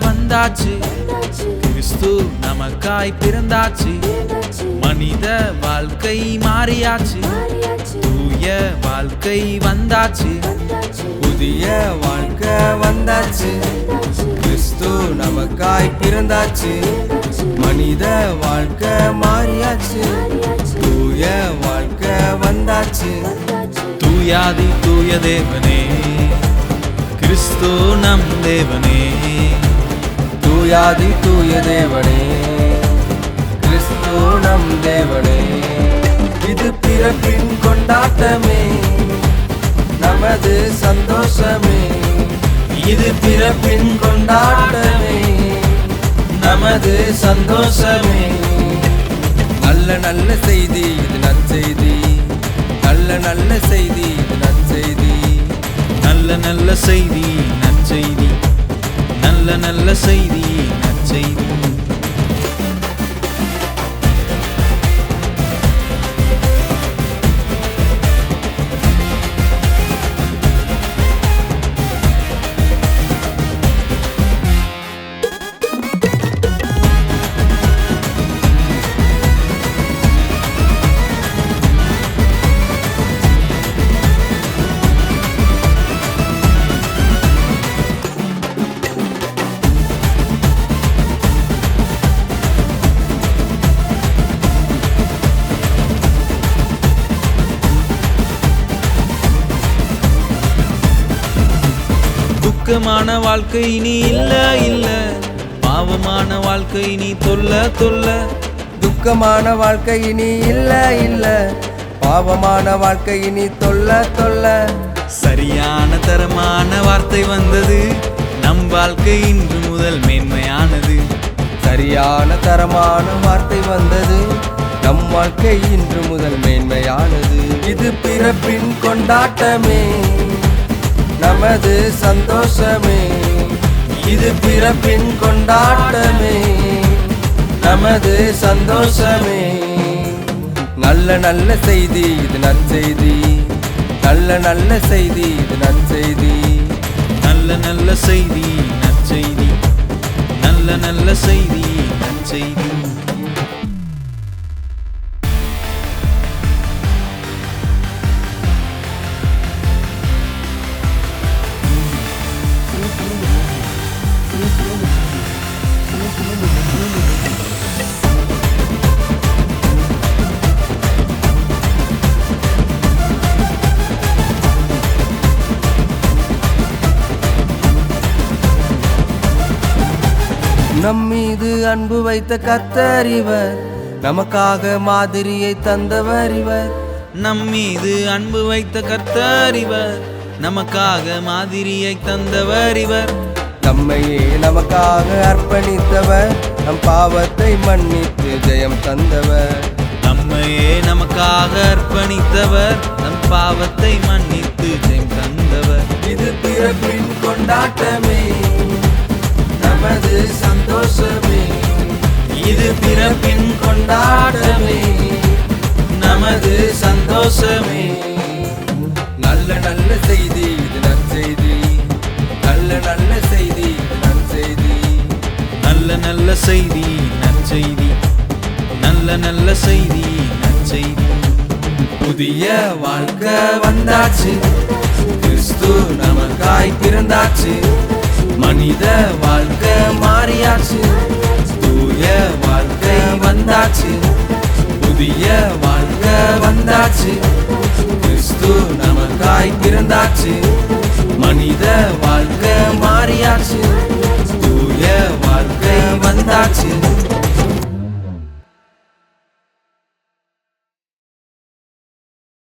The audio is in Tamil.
வந்தாச்சு. கிறிஸ்து நமக்காய் பிறந்தாச்சு. மனித வாழ்க்கை மாறியாச்சு. தூய வாழ்க்கை வந்தாச்சு. புதிய வாழ்க்கை வந்தாச்சு. கிறிஸ்து நமக்காய் பிறந்தாச்சு. மனித வாழ்க்கை மாறியாச்சு. தூய வாழ்க்கை வந்தாச்சு. தூயாதி தூய தேவனே. கிறிஸ்து நம் தேவனே. தூயாதி தூய தேவனே. கிறிஸ்து நம் தேவனே. இது பிறப்பின் கொண்டாட்டமே. நமது சந்தோஷமே. இது பிறப்பின் கொண்டாட்டமே. நமது சந்தோஷமே. நல்ல நல்ல செய்தி இது நற்செய்தி. நல்ல நல்ல செய்தி இது நற்செய்தி. நல்ல நல்ல செய்தி நற்செய்தி. நல்ல நல்ல செய்தி நற்செய்தி. துக்கமான வாழ்க்கை நீ இல்ல இல்ல. பாவமான வாழ்க்கை நீ தொல்ல தொல்ல. துக்கமான வாழ்க்கை இனி இல்ல இல்ல. பாவமான வாழ்க்கை இனி தொல்ல தொல்ல. சரியான தரமான வார்த்தை வந்தது. நம் வாழ்க்கை இன்று முதல் மேன்மையானது. சரியான தரமான வார்த்தை வந்தது. நம் வாழ்க்கை இன்று முதல் மேன்மையானது. இது பிறப்பின் கொண்டாட்டமே. நமது சந்தோஷமே. இது பிறப்பின் கொண்டாட்டமே. நமது சந்தோஷமே. நல்ல நல்ல செய்தி இது நற்செய்தி. நல்ல நல்ல செய்தி இது நற்செய்தி. நல்ல நல்ல செய்தி நற்செய்தி. நல்ல நல்ல செய்தி நற்செய்தி. நம் மீது அன்பு வைத்த கர்த்தர் இவர். நமக்காக மாதிரியை தந்தவர் இவர். நம் மீது அன்பு வைத்த கர்த்தர் இவர். நமக்காக மாதிரியை தந்தவர் இவர். நம்மையே நமக்காக அர்ப்பணித்தவர். நம் பாவத்தை மன்னித்து ஜெயம் தந்தவர். நம்மையே நமக்காக அர்ப்பணித்தவர். நம் பாவத்தை மன்னித்து ஜெயம் தந்தவர். இது பிறப்பின் கொண்டாட்டமே. சந்தோஷமே இது பிறப்பின் கொண்டாடமே நமது சந்தோஷமே. நல்ல நல்ல செய்தி இது நற்செய்தி. நல்ல நல்ல செய்தி நற்செய்தி. நல்ல நல்ல செய்தி நற்செய்தி. நல்ல நல்ல செய்தி நற்செய்தி. புதிய வாழ்க்கை வந்தாச்சு. கிறிஸ்து நமக்காய் பிறந்தாச்சு. மனித வாழ்க்கை வந்தாச்சு. தூய வாழ்க்கை வந்தாச்சு. புதிய வாழ்க்கை வந்தாச்சு. கிறிஸ்து நமக்காய் பிறந்தாச்சு. மனித வாழ்க்கை மாறியாச்சு.